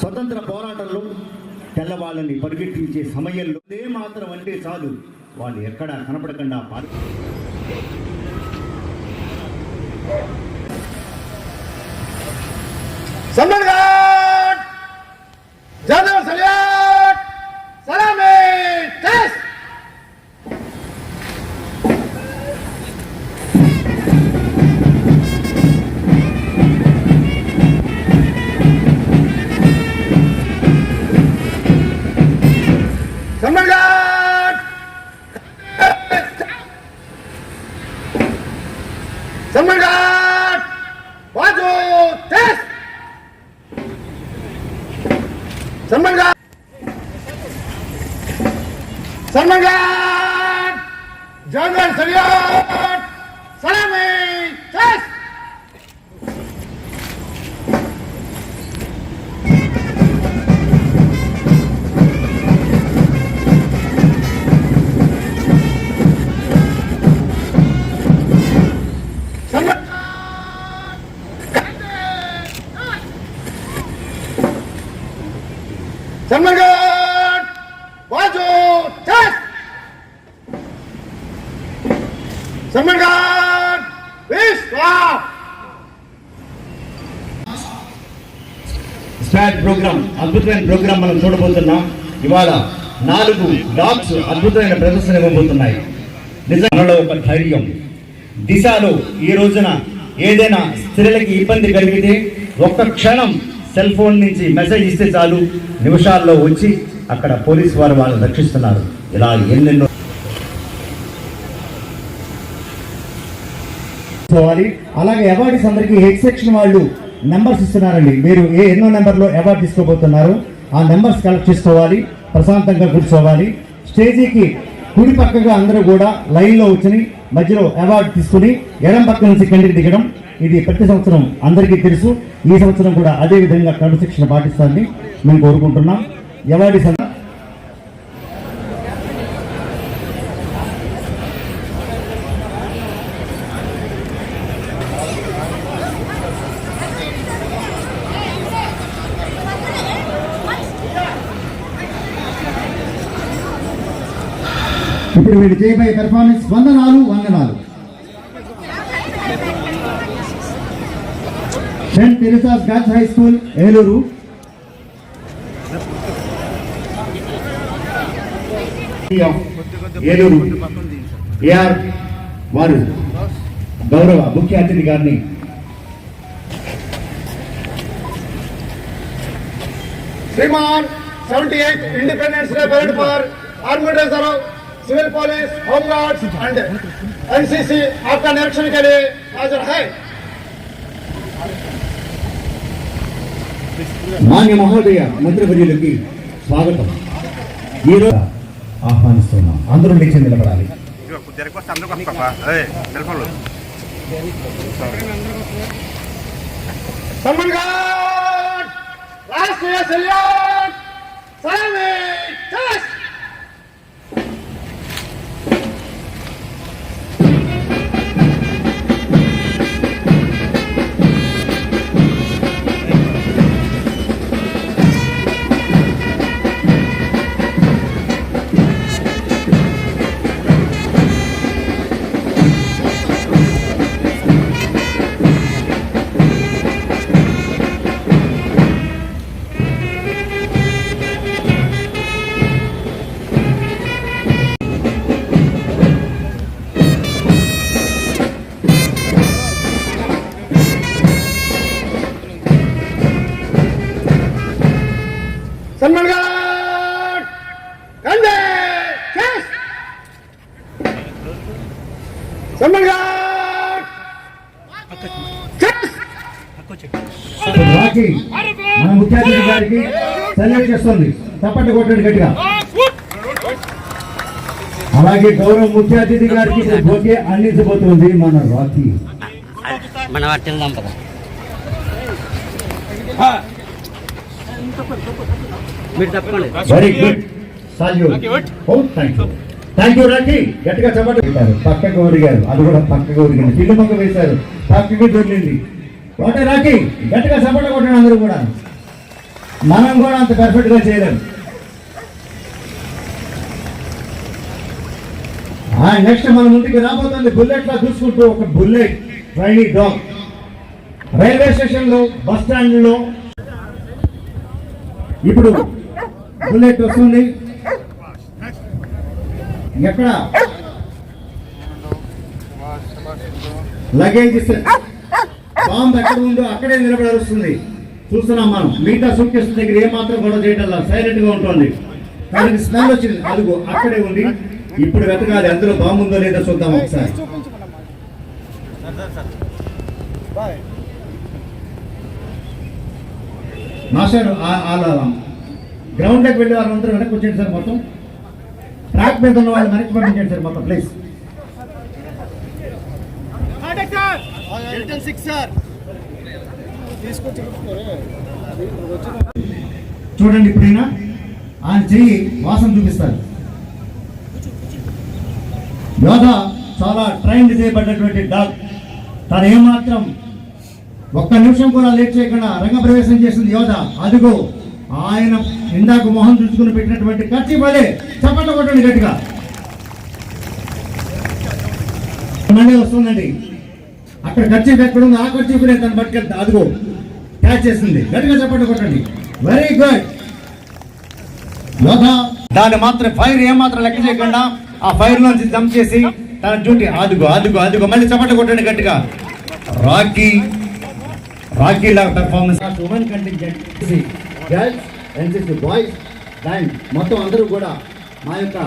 స్వతంత్ర పోరాటంలో తెల్లవాళ్ళని పరిగెట్టించే సమయంలో ఏ మాత్రం అంటే చాలు వాళ్ళు ఎక్కడా కనపడకుండా పారి Sambargat! అద్భుతమైన ప్రోగ్రాం మనం చూడబోతున్నాం. ఇవాళ నాలుగు డాగ్స్ అద్భుతమైన ప్రదర్శన ఇవ్వబోతున్నాయి. నిజంలో ఒక ధైర్యం. దిశలో ఈ రోజున ఏదైనా స్త్రీలకి ఇబ్బంది కలిగితే ఒక్క క్షణం సెల్ ఫోన్ నుంచి మెసేజ్ ఇస్తే చాలు. నిమిషాల్లో వచ్చి అక్కడ పోలీస్ వారు వాళ్ళని రక్షిస్తున్నారు. ఇలా ఎన్నెన్నో అలాగే అవార్డ్స్ అందరికీ హెడ్ సెక్షన్ వాళ్ళు నెంబర్స్ ఇస్తున్నారండి. మీరు ఏ ఎన్నో నెంబర్లో అవార్డు తీసుకోబోతున్నారు ఆ నెంబర్స్ కలెక్ట్ చేసుకోవాలి ప్రశాంతంగా కూర్చోవాలి. స్టేజీకి కుడి పక్కగా అందరూ కూడా లైన్లో వచ్చి మధ్యలో అవార్డు తీసుకుని ఎడం పక్క నుంచి కిందికి దిగడం ఇది ప్రతి సంవత్సరం అందరికీ తెలుసు. ఈ సంవత్సరం కూడా అదే విధంగా క్రమశిక్షణ పాటిస్తారని మేము కోరుకుంటున్నాం. అవార్డీస్ అంతా ఇప్పుడు వీడు చేయబోయే పెర్ఫార్మెన్స్ వందనాలు వందనాలు. Saint Teresa's girls high school Eluru. Eluru. AR వారు గౌరవ ముఖ్య అతిథి గారిని Shriman seventy eight independence day parade for army day సరౌ civil police home guards and NCC आपका निरीक्षण के लिए हाजिर है మాన్య మహోదయ మంత్రివర్యులకి స్వాగతం ఈరోజు ఆహ్వానిస్తున్నాం అందరూ లేచి నిలబడాలి Yo, dari మన ముఖ్య అతిథి గారికి సెలెక్ట్ చేస్తుంది. తప్పటి కొట్టండి గట్టిగా. అలాగే గౌరవ ముఖ్య అతిథి గారికి బొకే అందించబోతుంది మన రాకీ. మనం పద మీరు తప్పండి very good salute thank you thank you Rakhi గట్టిగా చెప్పండి. పెట్టారు పక్కకు ఒరిగారు. అది కూడా పక్కకు ఊరిగింది పిల్లి పక్క వేశారు. పక్కకి దొరికింది. ఒకటే రాకి గట్టిగా చెప్పండి కొట్టండి అందరూ కూడా. మనం కూడా అంత పర్ఫెక్ట్గా చేయలేం. నెక్స్ట్ మన ముందుకి రాబోతుంది బుల్లెట్ లా చూసుకుంటూ ఒక బుల్లెట్ ట్రైనీ డాగ్ రైల్వే స్టేషన్లో బస్లో. ఇప్పుడు బుల్లెట్ వస్తుంది. ఎక్కడ లగేజ్ బాంబు ఎక్కడ ఉందో అక్కడే నిలబడరుస్తుంది చూస్తున్నాం మనం మిగతా సూట్ కేసు దగ్గర ఏ మాత్రం గొడవ చేయటం సైలెంట్గా ఉంటుంది దానికి స్మెల్ వచ్చింది అదిగో అక్కడే ఉంది ఇప్పుడు వెతకాలి అందులో బాంబు ఉందో లేదో చూద్దాం ఒకసారి మాస్టర్ గ్రౌండ్లోకి వెళ్ళే వాళ్ళందరూ వెనక్కి వచ్చేయండి సార్ మొత్తం ట్రాక్ మీద ఉన్న వాళ్ళు వెనక్కి పంపించండి సార్ మొత్తం ప్లీజ్ చూడండి ఇప్పుడైనా ఆయన చెయ్యి వాసన చూపిస్తారు. యోధ చాలా ట్రైన్ చేయబడ్డటువంటి డాగ్. తను ఏమాత్రం ఒక్క నిమిషం కూడా లేట్ చేయకుండా రంగప్రవేశం చేసింది యోధ. అదిగో. ఆయన ఇందాక మొహం చూసుకుని పెట్టినటువంటి కత్తి వలే చప్పట్లు కొట్టండి గట్టిగా. మళ్ళీ వస్తుందండి. అక్కడ ఖర్చు ఎక్కడ ఉంది ఆ ఖర్చు నేను తను పట్టుకెళ్తా. అదిగో క్యాచ్ చేసింది గట్టిగా చప్పట్లు కొట్టండి. వెరీ గుడ్ యోధ దాన్ని మాత్రం ఫైర్ ఏమాత్రం లెక్క చేయకుండా ఆ ఫైర్ నుంచి జంప్ చేసి తన డ్యూటీ అదుగో అదుగో అదుగో మళ్ళీ చప్పట్లు కొట్టండి గట్టిగా. రాకీ రాకీ లాగా performance women contingent girls NCC boys and మొత్తం అందరూ కూడా మా యొక్క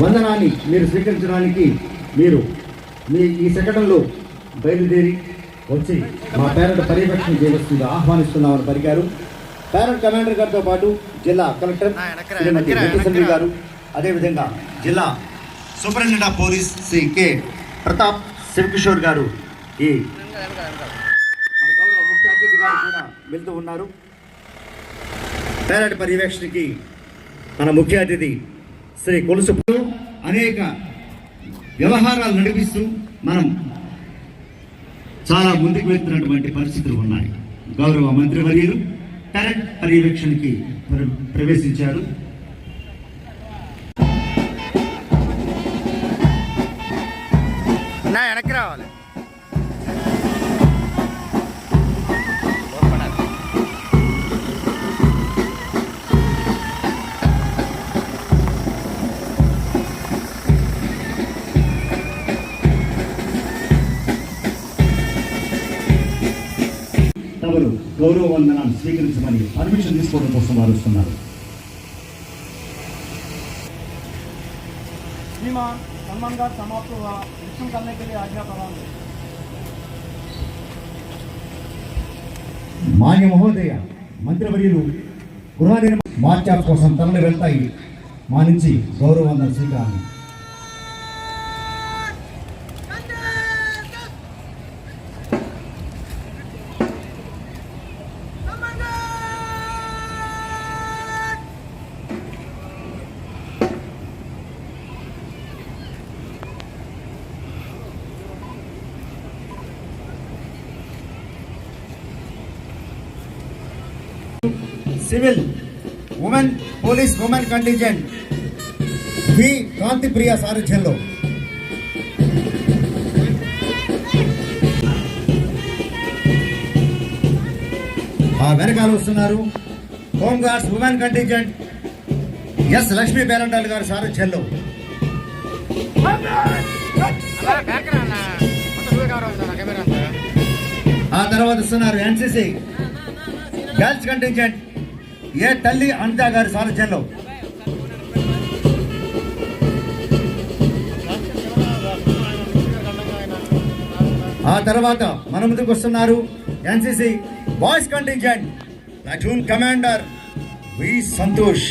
వందనాన్ని మీరు స్వీకరించడానికి మీరు మీ ఈ శకటంలో బయలుదేరి వచ్చి మా పేరెంట్ పర్యవేక్షణ చేయవలసింది ఆహ్వానిస్తున్నామని పలికారు. పేరెంట్ కమాండర్ గారితో పాటు జిల్లా కలెక్టర్ శ్రీమతి గారు అదేవిధంగా జిల్లా superintendent of police Shri K. Pratap Shivakishore గారు ఈ మన గౌరవ ముఖ్య అతిథి గారు కూడా వెళ్తూ ఉన్నారు. పేరెంట్ పర్యవేక్షణకి మన ముఖ్య అతిథి శ్రీ కొలుసు అనేక వ్యవహారాలు నడిపిస్తూ మనం చాలా ముందుకు వెళ్తున్నటువంటి పరిస్థితులు ఉన్నాయి. గౌరవ మంత్రివర్యులు కరెంట్ పర్యవేక్షణకి ప్రవేశించారు. నా వెనక్కి రావాలి. గౌరవ వందనాలు స్వీకరించమని పర్మిషన్ తీసుకోవడం కోసం వారు వస్తున్నారు. మాన్య మహోదయ మంత్రివర్యులు గృహ నిర్మాణ మార్చాల కోసం తరలి వెళ్తాయి. మా నుంచి గౌరవ వందన స్వీకారం. Civil women police women contingent V Kantipriya సారథ్యంలో ఆ వెనకాల వస్తున్నారు home guards women contingent S. Lakshmi Berantal గారు సారథ్యంలో. ఆ తర్వాత వస్తున్నారు ఎన్సిసి. గర్ల్స్ కంటింజెంట్ ఏ తల్లి అనిత గారి సారథ్యంలో? ఆ తర్వాత మన ముందుకు వస్తున్నారు NCC boys contingent platoon commander V Santosh.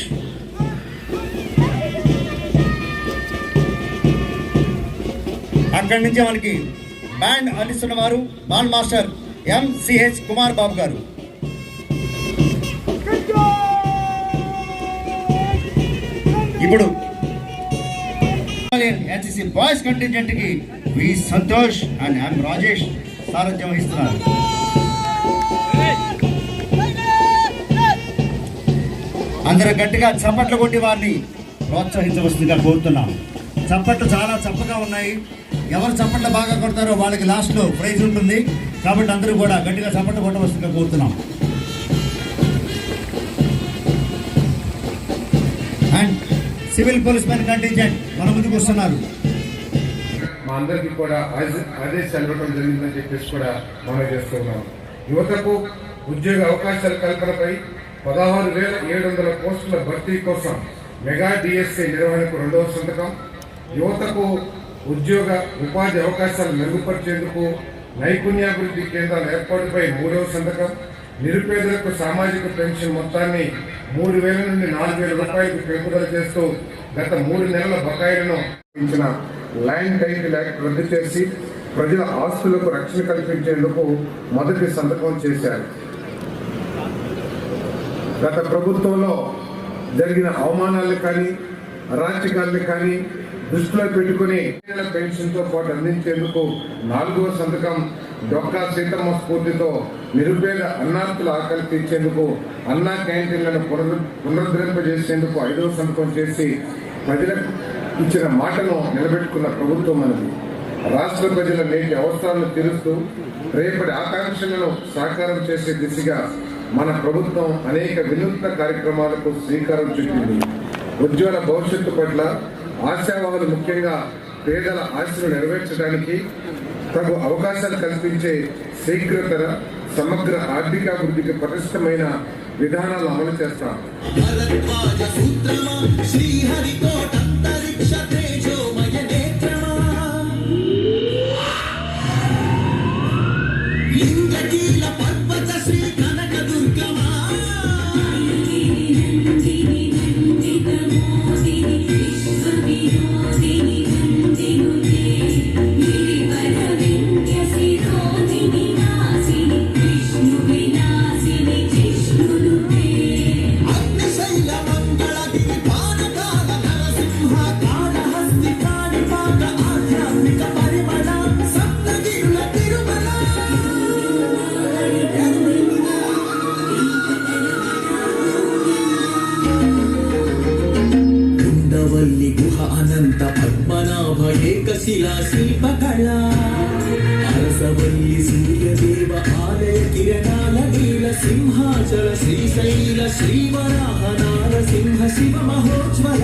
అక్కడి నుంచి మనకి బ్యాండ్ అందిస్తున్న వారు బాల్ మాస్టర్ ఎంసిహెచ్ కుమార్ బాబు గారు. ఇప్పుడు. NCC boys కంటింజెంట్కి V Santosh and M Rajesh సారథ్యం వహిస్తున్నారు. అందరూ గట్టిగా చప్పట్లు కొట్టి వారిని ప్రోత్సహించవలసిందిగా కోరుతున్నాం. చప్పట్లు చాలా చప్పగా ఉన్నాయి. ఎవరు చప్పట్లు బాగా కొడతారో వాళ్ళకి లాస్ట్లో ప్రైజ్ ఉంటుంది. కాబట్టి అందరూ కూడా గట్టిగా చప్పట్లు కొట్టవలసిందిగా కోరుతున్నాం. And civil police man contingent మన ముందుకు వస్తున్నారు. మా అందరికీ కూడా ఆదేశాలు ఇవ్వడం జరిగిందని చెప్పేసి కూడా మనం చేస్తున్నాం యువతకు ఉద్యోగ అవకాశాల కల్పనపై పదహారు వేల ఏడు వందల పోస్టుల భర్తీ కోసం మెగా డిఎస్సి నిర్వహణకు రెండవ సంతకం. యువతకు ఉద్యోగ ఉపాధి అవకాశాలు మెరుగుపరిచేందుకు నైపుణ్యాభివృద్ధి కేంద్రాల ఏర్పాటుపై మూడవ సంతకం. నిరుపేదలకు సామాజిక పెన్షన్ మొత్తాన్ని మూడు వేల నుండి నాలుగు వేల రూపాయలకు పెంపుదల చేస్తూ గత మూడు నెలల బకాయిలను ఇచ్చిన ల్యాండ్ టైటిల్ యాక్ట్ రద్దు చేసి ప్రజల ఆస్తులకు రక్షణ కల్పించేందుకు మొదటి సంతకం చేశారు. గత ప్రభుత్వంలో జరిగిన అవమానాలు కానీ అరాచకాలను కానీ దృష్టిలో పెట్టుకుని పెన్షన్తో పాటు అందించేందుకు నాలుగవ సంతకం డొక్కా సీతమ్మ స్ఫూర్తితో నిరుపేద అన్నార్థులు ఆకలి తీర్చేందుకు అన్నా క్యాంటీన్లను పునరు పునరుద్ధరింపజేసేందుకు ఐదవ సంతకం చేసి ప్రజలకు ఇచ్చిన మాటను నిలబెట్టుకున్న ప్రభుత్వం మనది రాష్ట్ర ప్రజల నేటి అవసరాలను తీరుస్తూ రేపటి ఆకాంక్షలను సాకారం చేసే దిశగా మన ప్రభుత్వం అనేక వినూత్న కార్యక్రమాలకు శ్రీకారం చుట్టింది. ఉజ్వల భవిష్యత్తు పట్ల ఆశావాహులు ముఖ్యంగా పేదల ఆశలు నెరవేర్చడానికి తగు అవకాశాలు కల్పించే శీఘ్రతర సమగ్ర ఆర్థికాభివృద్ధికి పటిష్టమైన విధానాలు అమలు చేస్తాం. కుండవల్లి గుహ అనంత పద్మనాభ ఏకశిలా శిల్పకళ. అరసవల్లి సూర్యదేవ ఆలయ కిరణాల నీల సింహాచల శ్రీశైల శ్రీవరాహ నారసింహ శివ మహోజ్వల.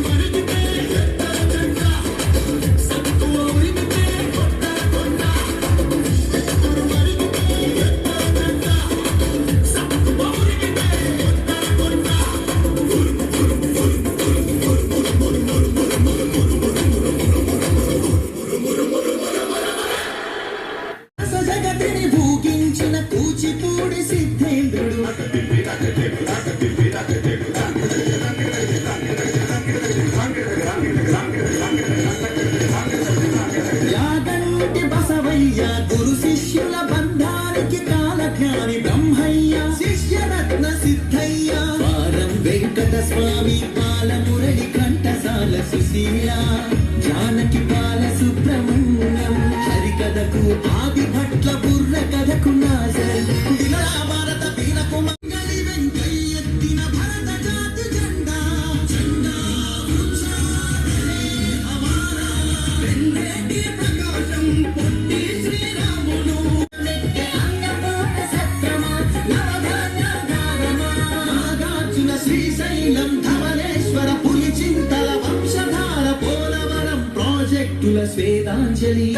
Ouro fechado. శ్వేతాంజలి.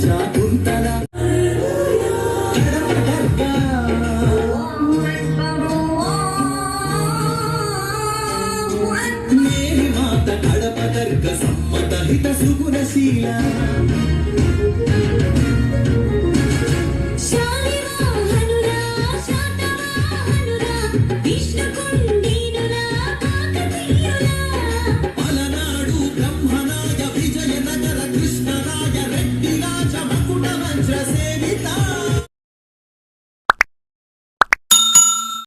자